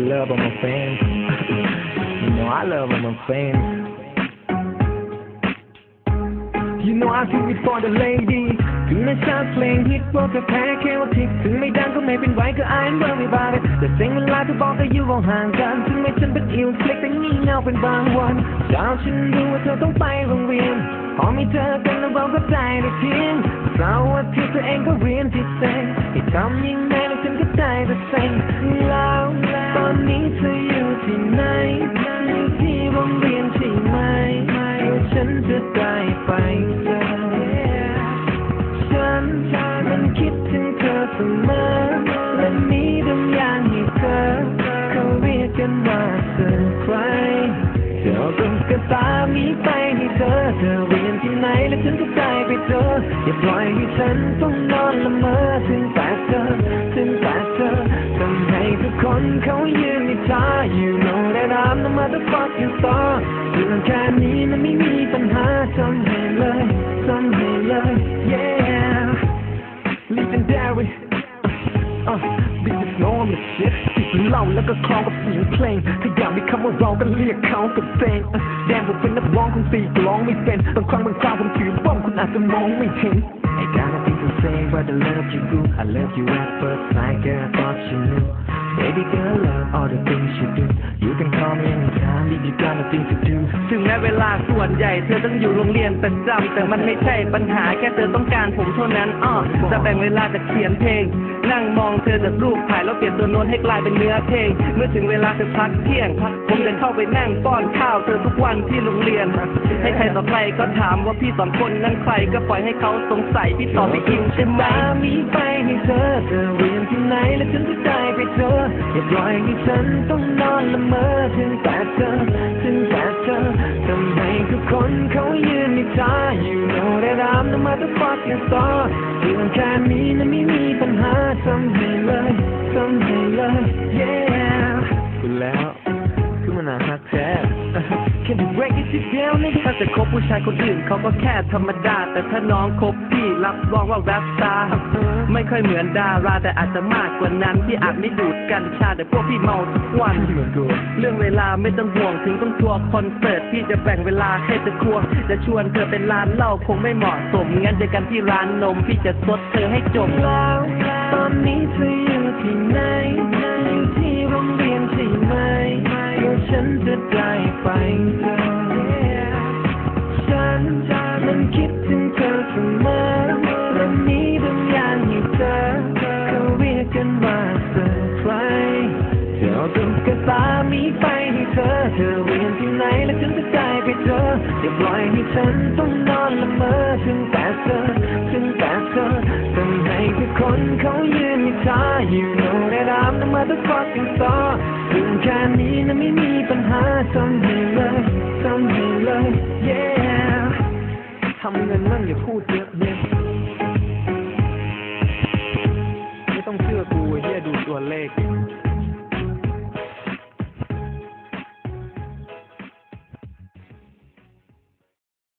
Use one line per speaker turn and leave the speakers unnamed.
love all my fans. you know I love all my fans. You know I do it for the lady ถึงไม่ชอบเพลงฮิตพวกจะแพ้แค่ว่าทิกถึงไม่ดังก็ไม่เป็นไรก็ I'm worry about it แต่เซ็งเวลาที่บอกก็อยู่ห่างกัน ถึงไม่ฉันเป็นอิวเล็กแต่งี่เงาเป็นบางวันเช้าฉันรู้ว่าเธอต้องไปโรงเรียน พอมีเธอกันแล้วเราก็ใจได้เพียงเสาร์อาทิตย์ตัวเองก็เรียนพิเศษให้ทำยังไงแล้วฉันก็ได้แต่เซ็งแล้ว ตอนนี้เธออยู่ที่ไหนอยู่ที่โรงเรียนใช่ไหมเดี๋ยวฉันจะได้ไปเจอฉันมันคิดถึงเธอเสมอและมีบางยางให้เธอเขาเรียกกันว่าเซอร์ไพรส์เดี๋ยวต้องกระตามีไปให้เธอเธอเรียนที่ไหนและฉันก็ได้ไปเจออย่าปล่อยให้ฉันต้องนอนละเมอถึงแต่เธอถึงแต่เธอ นนิทา You know that I'm the motherfucking star เรื่องแค่นี้มันไม่มีปัญหาทำให้เลยทำให้เลย yeah legendary อะ This is normal shit ที่เล่าแล้วก็คล้องกับเสียงเพลง ถ้าอยากมีคำว่าร้องก็เรียกเขากับเพลงอะแดนผมเป็นนักร้องคงตีกลองไม่เป็นบางครั้งบางคราวผมถือบ้องคุณอาจจะมองไม่เห็น I got nothing to say but I love you boo I love you at first sight girl I thought you knew Baby girl love all the things you do. You can call me anytime if you got nothing to do
ถึงแม้เวลาส่วนใหญ่เธอต้องอยู่โรงเรียนประจำแต่มันไม่ใช่ปัญหาแค่เธอต้องการผมเท่านั้นอ้อจะแบ่งเวลาจากเขียนเพลง นั่งมองเธอจากรูปถ่ายแล้วเปลี่ยนตัวโน้ตให้กลายเป็นเนื้อเพลง เมื่อถึงเวลาเธอพักเที่ยง ผมจะเข้าไปนั่งป้อนข้าวเธอทุกวันที่โรงเรียน ให้ใครต่อใครก็ถามว่าพี่สองคนนั้นใครก็ปล่อยให้เขาสงสัยพี่ตอบไม่จริงใช่ไหมา
มีไปให้เธอเธอเรียนที่ไหนและฉันจะได้ไปเจออย่าปล่อยให้ฉันต้องนอนละเมอถึงแต่เธอถึงแต่เธอทำให้ทุกคนเขายืนนิทา You know that I'm the motherfucking star เรื่องแค่นี้นั้นไม่มีปัญหาทำให้เลยทำให้เลย yeah คุณแล้ว
Can break it down นี่ถ้าจะคบผู้ชายคนอื่นเขาก็แค่ธรรมดา แต่ถ้าน้องคบพี่รับรองว่าแรปสตาร์ไม่ค่อยเหมือนดาราแต่อาจจะมากกว่านั้นที่อาจไม่ดูดกัญชาแต่พวกพี่เมาทุกวัน
เรื่
องเวลาไม่ต้องห่วงถึงต้องทัวร์คอนเสิร์ตพี่จะแบ่งเวลาให้เธอควจะชวนเธอเป็นร้านเหล้าคงไม่เหมาะสมงั้นเจอกันที่ร้านนมพี่จะซดเธอให้จม
แล้ว ร์ไพรส์เธอเอาตุ๊กตามีไปให้เธอ เธอเรียนที่ไหนแล้วฉันจะได้ไปเจออย่าปล่อยให้ฉันต้องนอนละเมอถึงแต่เธอถึงแต่เธอทำให้ทุกคนเขายืนนิทา You know that I'm the motherfucking star เรื่องแค่นี้นะไม่มีปัญหาทำให้ำเงินมั่งอย่าพูดเยอะเนี่ยไม่ต้องเชื่อกูเฮียดูตัวเลข